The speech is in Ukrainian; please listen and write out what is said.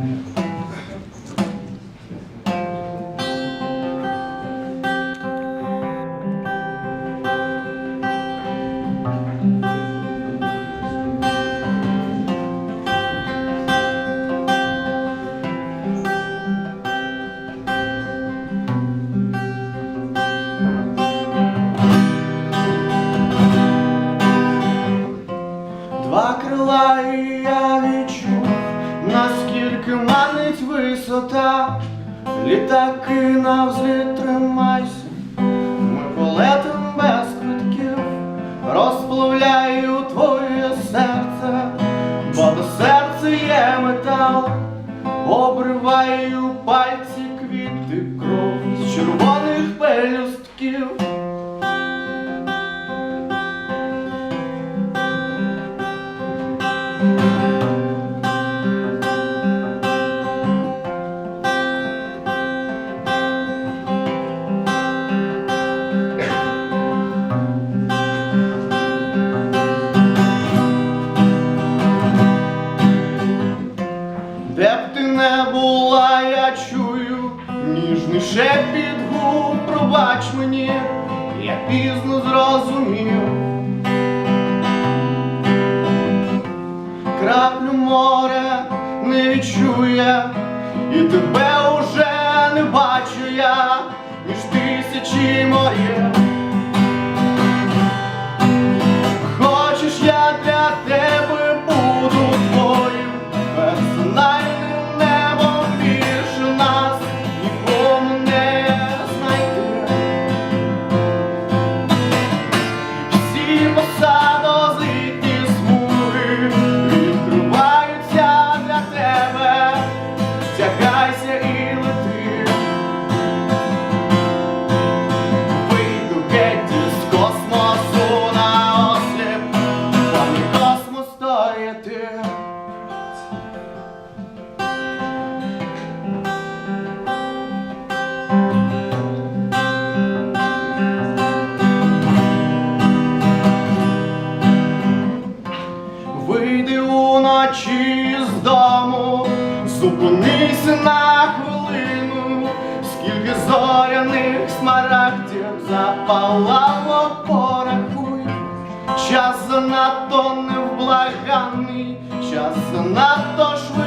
Amen. Манить висота, літаки на взліт тримайся, ми полетим без квитків, розплавляю твоє серце, бо до серця є метал, обриваю пальці квіти кров з червоних пелюстків. Ніжний шепіт губ, пробач мені, я пізно зрозумів. Краплю море не відчує, і тебе уже не бачу я, між тисячі морів. Вийди уночі з дому, зупинися на хвилину, скільки зоряних смарагдів запалало, порахуй, час занадто невблаганний, час занадто швидкий.